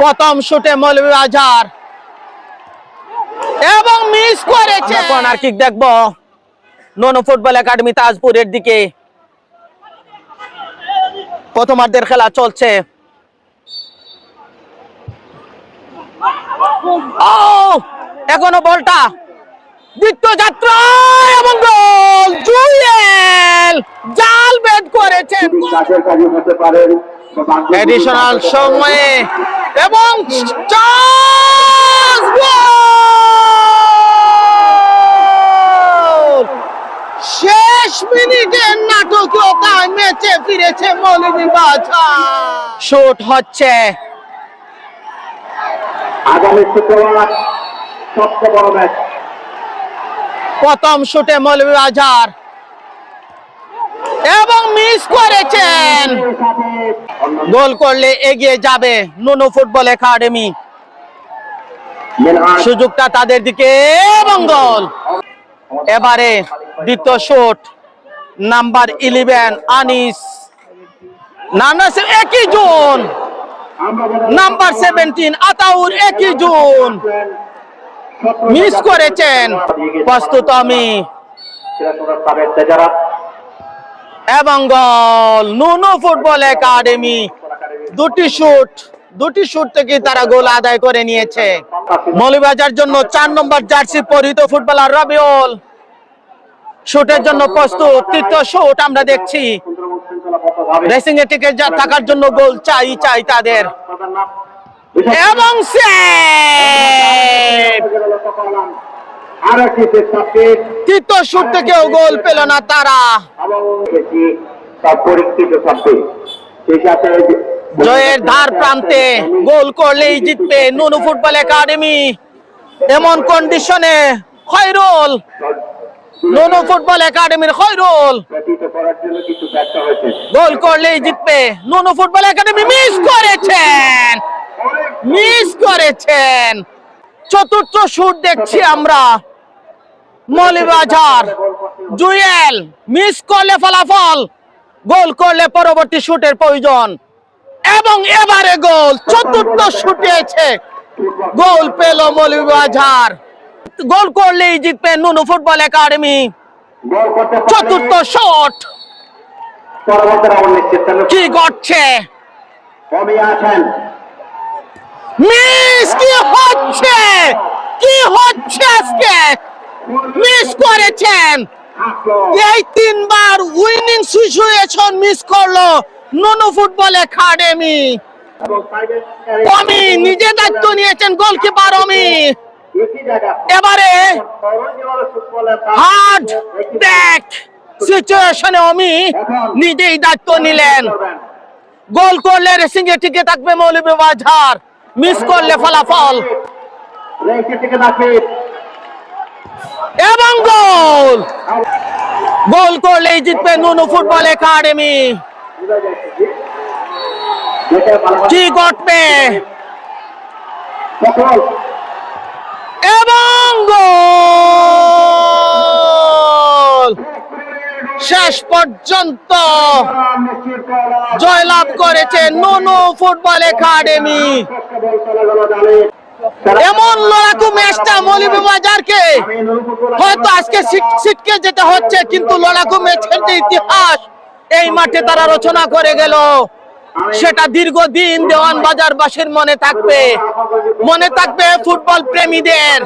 প্রথম শুটে মৌলভীবাজার এবং মিস করেছে। কর্নার কিক দেখব। নন ফুটবল একাডেমি তাজপুরের দিকে। প্রথমার্ধের খেলা চলছে। ও এখনও বলটা। দ্বিতীয় যাত্রা এবং গোল। জুয়েল জাল বেদ করেছেন। এডিশনাল সময়ে এবং! শেষ মিনিটে নাটকীয়তায় ম্যাচে ফিরেছে মৌলভীবাজার শুট হচ্ছে। আগামী শুক্রবার সবচেয়ে বড় ম্যাচ। প্রথম শুটে মৌলভীবাজার এবং মিস করেছেন। গোল করলে এগিয়ে যাবে নুনু ফুটবল একাডেমি। সুযোগটা তাদের দিকে এবং গোল। এবারে দ্বিতীয় শুট, নাম্বার ইলেভেন আনিস। নানা একই জুন। নাম্বার সেভেন্টিন আতাউর একই জুন। মিস করেছেন। প্রস্তুত আমি। যারা এবং গোল নুনু ফুটবল একাডেমি। দুটি শুট দুটি শুট থেকে তারা গোল আদায় করে নিয়েছে। মৌলিবাজার জন্য চার নম্বর জার্সি পরিহিত ফুটবলার রবিউল। শুটের জন্য প্রস্তুত, তৃতীয় শুট আমরা দেখছি। রেসিং এ টিকে থাকার জন্য গোল চাই চাই তাদের। এবং সাবজেক্ট তৃতীয় শুট থেকেও গোল পেল না তারা। জয়ের ধার প্রান্তে গোল করলেই জিতবে নুনু ফুটবল একাডেমি। এমন কন্ডিশনে খয়রুল। নুনু ফুটবল একাডেমির খয়রুল। গোল করলেই জিতবে নুনু ফুটবল একাডেমি। মিস করেছেন। মিস করেছেন। চতুর্থ শুট দেখছি আমরা। মলিবাজার। জুয়েল মিস করলে ফলাফল, গোল করলে পরবর্তী শুটের প্রয়োজন। এবং এবারে গোল, চতুর্থ শুটেছে গোল পেল মৌলিবাজার। গোল করলেই জিতবে নুনু ফুটবল একাডেমি। চতুর্থ শট কি কমে আছেন। মিস, কি হচ্ছে? কি হচ্ছে আজকে? মিস করেছেন। এই তিনবার উইনিং সিচুয়েশন মিস করল নুনু ফুটবল একাডেমি অমি, নিজে দায়িত্ব নিয়েছেন গোলকিপার অমি। এবারে হার্ড ব্যাক সিচুয়েশনে অমি নিজেই দায়িত্ব নিলেন। গোল করলে রেসিং এ টিকে থাকবে মৌলভীবাজার মিস করলে ফলাফল। এবং গোল! গোল করলেই জিতবে নুনু ফুটবল একাডেমি। কি ঘটবে? এবং শেষ পর্যন্ত জয়লাভ করেছে নুনু ফুটবল একাডেমি। এমন লড়াকু ম্যাচটা মৌলভীবাজারকে হয়তো আজকে সিট- সিটকে যেতে হচ্ছে, কিন্তু লড়াকু ম্যাচের যে ইতিহাস এই মাঠে তারা রচনা করে গেল। সেটা দীর্ঘদিন দেওয়ান বাজারবাসীর মনে থাকবে। মনে থাকবে ফুটবল প্রেমীদের।